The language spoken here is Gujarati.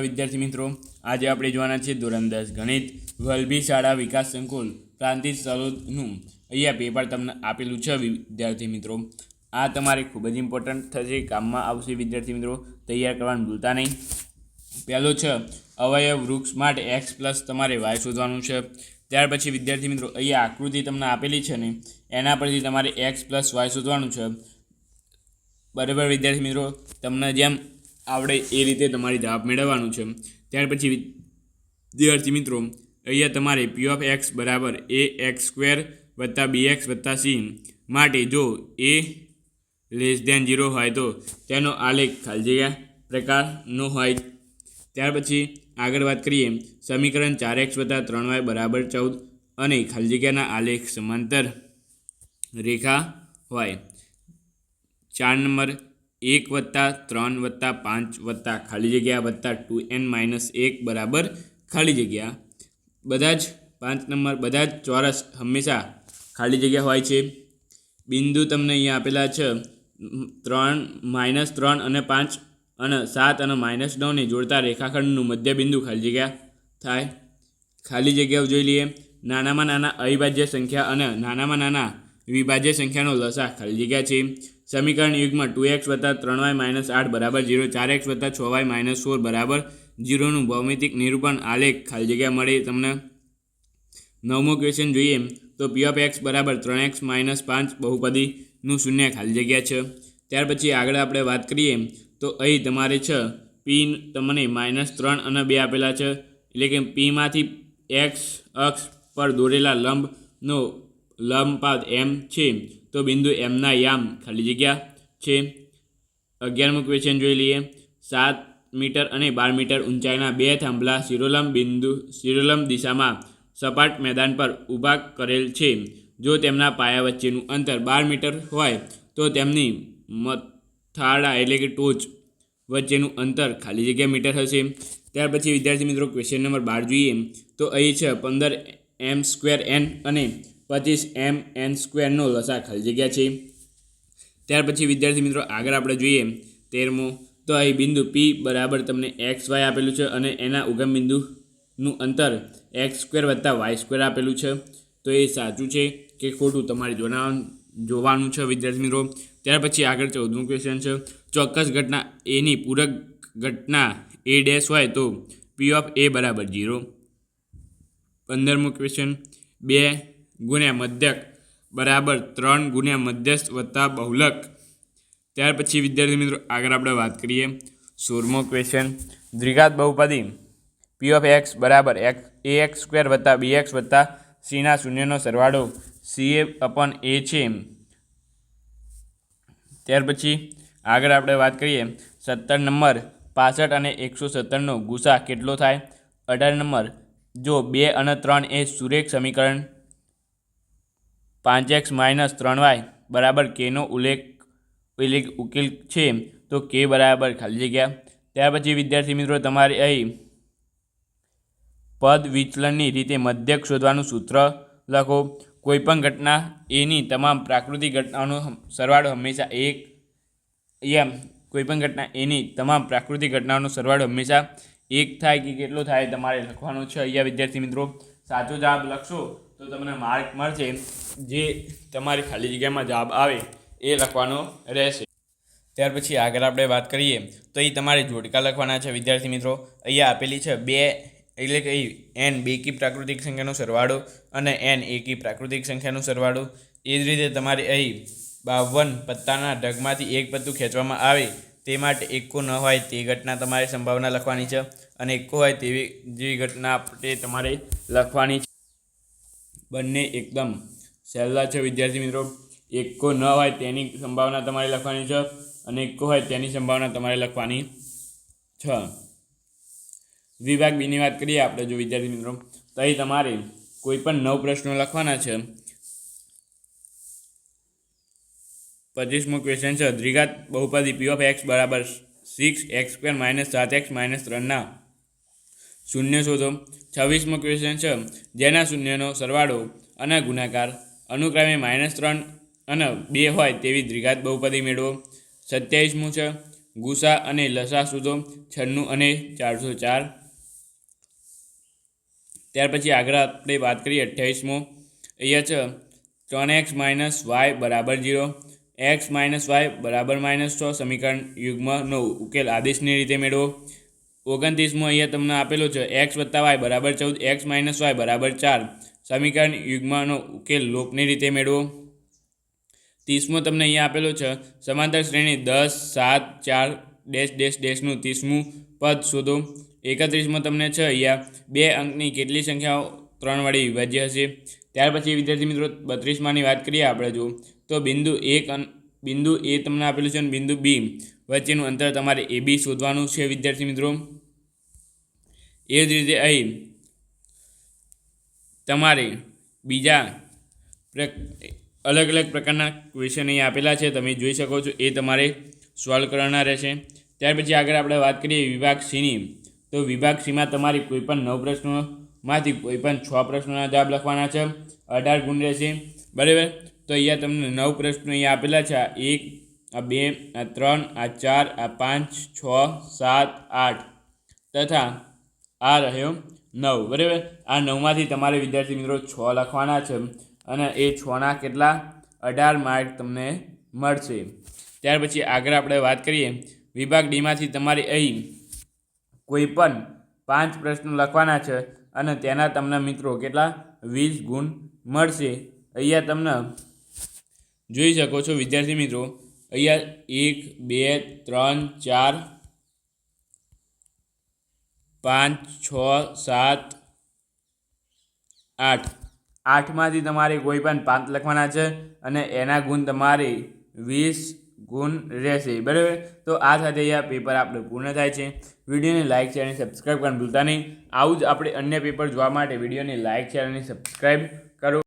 વિદ્યાર્થી મિત્રો, આજે આપણે જોવાના છે ધોરણ ગણિત વલભી શાળા વિકાસ સંકુલ પ્રાંતિજ સલોદનું. અહીંયા પેપર તમને આપેલું છે વિદ્યાર્થી મિત્રો. આ તમારે ખૂબ જ ઇમ્પોર્ટન્ટ થશે, કામમાં આવશે વિદ્યાર્થી મિત્રો. તૈયાર કરવાનું ભૂલતા નહીં. પહેલો છે, અવયવ વૃક્ષ માટે એક્સ પ્લસ તમારે વાય શોધવાનું છે. ત્યાર પછી વિદ્યાર્થી મિત્રો, અહીંયા આકૃતિ તમને આપેલી છે ને, એના પરથી તમારે એક્સ પ્લસ વાય શોધવાનું છે. બરાબર વિદ્યાર્થી મિત્રો, તમને જેમ આવડે એ રીતે તમારે જવાબ મેળવવાનું છે. ત્યાર પછી વિદ્યાર્થી મિત્રો, અહીંયા તમારે પી ઓફ એક્સ બરાબર એ એક્સ સ્ક્વેર વત્તા બી એક્સ વત્તા સી માટે જો એ લેસ દેન ઝીરો હોય તો તેનો આલેખ ખાલી જગ્યા પ્રકારનો હોય. ત્યાર પછી આગળ વાત કરીએ, સમીકરણ ચાર એક્સ વત્તા ત્રણ વાય બરાબર ચૌદ અને ખાલી જગ્યાના આલેખ સમાંતર રેખા હોય. ચાર નંબર એક વત્તા ત્રણ વત્તા પાંચ વત્તા ખાલી જગ્યા વત્તા ટુ એન માઇનસ એક બરાબર ખાલી જગ્યા. બધા જ પાંચ નંબર, બધા જ ચોરસ હંમેશા ખાલી જગ્યા હોય છે. બિંદુ તમને અહીંયા આપેલા છે. ત્રણ માઇનસ ત્રણ અને પાંચ અને સાત અને માઇનસ નવને જોડતા રેખાખંડનું મધ્ય બિંદુ ખાલી જગ્યા થાય. ખાલી જગ્યાઓ જોઈ લઈએ. નાનામાં નાના અવિભાજ્ય સંખ્યા અને નાનામાં નાના વિભાજ્ય સંખ્યાનો લસા ખાલી જગ્યા છે. સમીકરણ યુગમાં ટુ એક્સ વત્તા ત્રણ વાય માઇનસ આઠ બરાબર જીરો ચાર એક્સ વત્તા છ વાય માઇનસ સોળ બરાબર જીરોનું ભૌમિતિક નિરૂપણ આલેખ ખાલી જગ્યા મળે. તમને નવમો ક્વેશ્ચન જોઈએ. તો પી ઓફ એક્સ બરાબર ત્રણ એક્સ માઇનસ પાંચ બહુપદીનું શૂન્ય ખાલી જગ્યા છે. ત્યાર પછી આગળ આપણે વાત કરીએ. તો અહીં તમારે છે પી તમને માઇનસ ત્રણ અને બે આપેલા છે. એટલે કે પીમાંથી એક્સ અક્ષ પર દોરેલા લંબનો લંબપાત એમ છે. તો બિંદુ એમના યામ ખાલી જગ્યા છે. અગિયારમું ક્વેશ્ચન જોઈ લઈએ. સાત મીટર અને બાર મીટર ઊંચાઈના બે થાંભલા શિરોલમ બિંદુ શિરોલમ દિશામાં સપાટ મેદાન પર ઊભા કરેલ છે. જો તેમના પાયા વચ્ચેનું અંતર બાર મીટર હોય, તો તેમની મથાળા એટલે કે ટોચ વચ્ચેનું અંતર ખાલી જગ્યા મીટર હશે. ત્યાર પછી વિદ્યાર્થી મિત્રો ક્વેશ્ચન નંબર બાર જોઈએ. તો અહીં છે પંદર એમ સ્ક્વેર એન અને પચીસ એમ એન સ્ક્વેરનો લસા ખાલી જગ્યા છે. ત્યાર પછી વિદ્યાર્થી મિત્રો, આગળ આપણે જોઈએ તેરમો. તો અહીં બિંદુ પી બરાબર તમને એક્સ વાય આપેલું છે અને એના ઉગમ બિંદુનું અંતર એક્સ સ્ક્વેર વત્તા વાય સ્ક્વેર આપેલું છે. તો એ સાચું છે કે ખોટું તમારે જોવાનું જોવાનું છે વિદ્યાર્થી મિત્રો. ત્યાર પછી આગળ ચૌદમું ક્વેશ્ચન છે. ચોક્કસ ઘટના એની પૂરક ઘટના એ ડેશ હોય તો પી ઓફ એ બરાબર જીરો પંદરમું ક્વેશ્ચન બે ગુણ્યા મધ્યક બરાબર ત્રણ ગુણ્યા મધ્યસ્થ વત્તા બહુલક. ત્યાર પછી વિદ્યાર્થી મિત્રો, આગળ આપણે વાત કરીએ. સોળમો ક્વેશ્ચન દ્વિઘાત બહુપદી પી ઓફ એક્સ બરાબર એક્સ એ એક્સ સ્ક્વેર વત્તા બી એક્સ વત્તા સીના શૂન્યનો સરવાળો સી એ અપન એ છે. ત્યાર પછી આગળ આપણે વાત કરીએ. સત્તર નંબર પાસઠ અને એકસો સત્તરનો ગુસા કેટલો થાય? અઢાર નંબર. જો બે અને ત્રણ એ સુરેખ સમીકરણ પાંચ એક્સ માઇનસ ત્રણ વાય બરાબર કેનો ઉલ્લેખ ઉલ્લેખ ઉકેલ છે તો કે બરાબર ખાલી જગ્યા. ત્યાર પછી વિદ્યાર્થી મિત્રો, તમારે અહીં પદ વિચલનની રીતે મધ્યક શોધવાનું સૂત્ર લખો. કોઈપણ ઘટના, એની તમામ પ્રાકૃતિક ઘટનાઓનો સરવાળો હંમેશા એક, એમ કોઈપણ ઘટના, એની તમામ પ્રાકૃતિક ઘટનાઓનો સરવાળો હંમેશા એક થાય કે કેટલો થાય તમારે લખવાનું છે અહીંયા વિદ્યાર્થી મિત્રો. સાચો જવાબ લખશો તો તમને માર્ક મળશે. જે તમારી ખાલી જગ્યામાં જવાબ આવે એ લખવાનો રહેશે. ત્યાર પછી આગળ આપણે વાત કરીએ, તો એ તમારે જોડકા લખવાના છે, વિદ્યાર્થી મિત્રો. અહીંયા આપેલી છે બે, એટલે કે એન બે કી પ્રાકૃતિક સંખ્યાનો સરવાળો અને એન એકી પ્રાકૃતિક સંખ્યાનો સરવાળો. એ જ રીતે તમારે અહીં બાવન પત્તાના ઢગમાંથી એક પત્તું ખેંચવામાં આવે તે માટે એકો ન હોય તે ઘટના તમારે સંભાવના લખવાની છે અને એકો હોય તેવી જેવી ઘટના આપણે તમારે લખવાની છે. બંને એકદમ સહેલા છે વિદ્યાર્થી મિત્રો. એકો ન હોય તેની સંભાવના તમારે લખવાની છે અને એકો હોય તેની સંભાવના તમારે લખવાની છે. વિભાગ બીની વાત કરીએ આપણે જો વિદ્યાર્થી મિત્રો. તો અહીં તમારે કોઈ પણ નવ પ્રશ્નો લખવાના છે. પચીસમો ક્વેશ્ચન છે દ્વિઘાત બહુપદી પી ઓફ એક્સ બરાબર સિક્સ એક્સ સ્ક્વેર માઇનસ સાત એક્સ માઇનસ ત્રણના શૂન્ય શોધો. છવ્વીસમો ક્વેશ્ચન છે, જેના શૂન્યનો સરવાળો અને ગુણાકાર અનુક્રમે માઇનસ ત્રણ અને બે હોય તેવી દ્વિઘાત બહુપદી મેળવો. સત્યાવીસમું છે ગુસા અને લસા શોધો, છન્નું અને ચારસો ચાર. ત્યાર પછી આગળ આપણે વાત કરીએ અઠ્યાવીસમો. અહીંયા છે, ત્રણ એક્સ માઇનસ વાય બરાબર જીરો એક્સ માઇનસ વાય બરાબર માઇનસ છ, સમીકરણ યુગ્મનો ઉકેલ આદેશની રીતે મેળવો. ઓગણત્રીસમો અહીંયા તમને આપેલો છે. એક્સ વત્તા વાય બરાબર ચૌદ એક્સ માઇનસ વાય બરાબર ચાર. સમીકરણ યુગ્મનો ઉકેલ લોપની રીતે મેળવો. ત્રીસમો તમને અહીંયા આપેલો છે. સમાંતર શ્રેણી દસ, સાત, ચાર, ડેશ ડેશ, ડેશનું ત્રીસમું પદ શોધો. એકત્રીસમો તમને છે અહીંયા બે અંકની કેટલી સંખ્યાઓ? ત્રણ વડે વિભાજ્ય હશે. ત્યાર પછી વિદ્યાર્થી મિત્રો બત્રીસમાંની વાત કરીએ આપણે જો. તો બિંદુ એક બિંદુ એ તમને આપેલું છે અને બિંદુ બી વચ્ચેનું અંતર તમારે એ બી શોધવાનું છે, વિદ્યાર્થી મિત્રો. એ જ રીતે અહીં તમારે બીજા અલગ અલગ પ્રકારના ક્વેશ્ચન અહીં આપેલા છે, તમે જોઈ શકો છો, એ તમારે સોલ્વ કરવાના રહેશે. ત્યાર પછી આગળ આપણે વાત કરીએ વિભાગ સીની. તો વિભાગ સીમાં તમારે કોઈપણ નવ પ્રશ્નોમાંથી કોઈપણ છ પ્રશ્નોના જવાબ લખવાના છે. અઢાર ગુણ રહેશે. બરાબર? તો અહીંયા તમને નવ પ્રશ્નો અહીંયા આપેલા છે. આ એક, આ બે, આ ત્રણ, આ ચાર, આ પાંચ, છ, સાત, આઠ તથા આ રહ્યો નવ. બરાબર? આ નવમાંથી તમારે વિદ્યાર્થી મિત્રો છ લખવાના છે અને એ છના કેટલા? અઢાર માર્ક તમને મળશે. ત્યાર પછી આગળ આપણે વાત કરીએ. વિભાગ ડીમાંથી તમારે અહીં કોઈ પણ પાંચ પ્રશ્નો લખવાના છે અને તેના તમને મિત્રો કેટલા? વીસ ગુણ મળશે. અહીંયા તમને જોઈ શકો છો, વિદ્યાર્થી મિત્રો. અહીંયા એક, બે, ત્રણ, ચાર, પાંચ, છ, સાત, આઠ. આઠમાંથી તમારે કોઈ પણ પાંચ લખવાના છે અને એના ગુણ તમારે વીસ ગુણ રહેશે. બરાબર? તો આ સાથે અહીંયા પેપર આપણે પૂર્ણ થાય છે. વિડીયોને લાઇક શેર અને સબસ્ક્રાઈબ કરવાનું ભૂલતા નહીં. આવું જ આપણે અન્ય પેપર જોવા માટે વિડીયોને લાઇક શેર અને સબસ્ક્રાઈબ કરો.